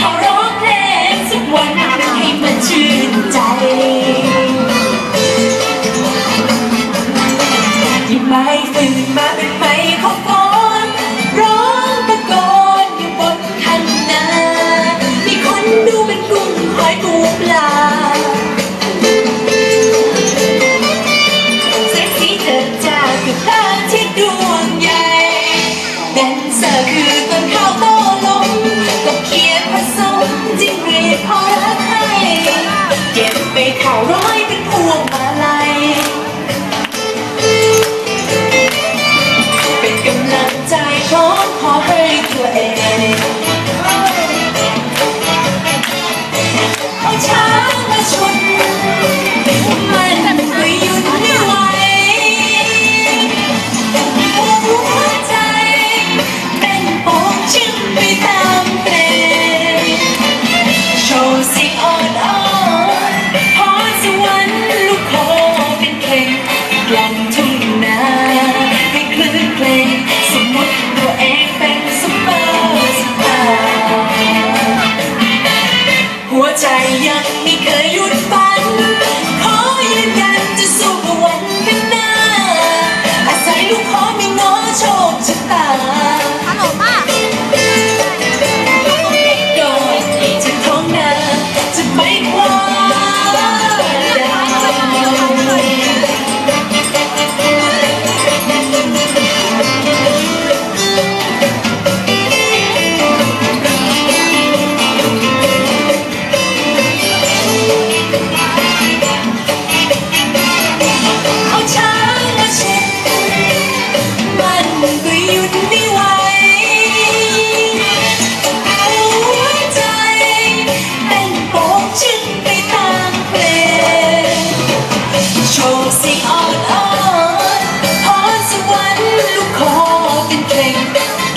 ขอร้องเพลงสักวันให้มันชื่นใจยิ่งไม่ตื่นมาเป็นไหมของ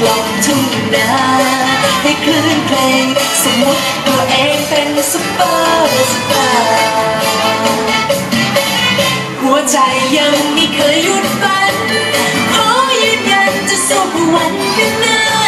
ลองทุ่งนาให้คลื่นเพลงสมมติตัวเองเป็นซุปเปอร์สตาร์หัวใจยังไม่เคยหยุดฝัน ขอยืนยันจะสู้วันกันนะ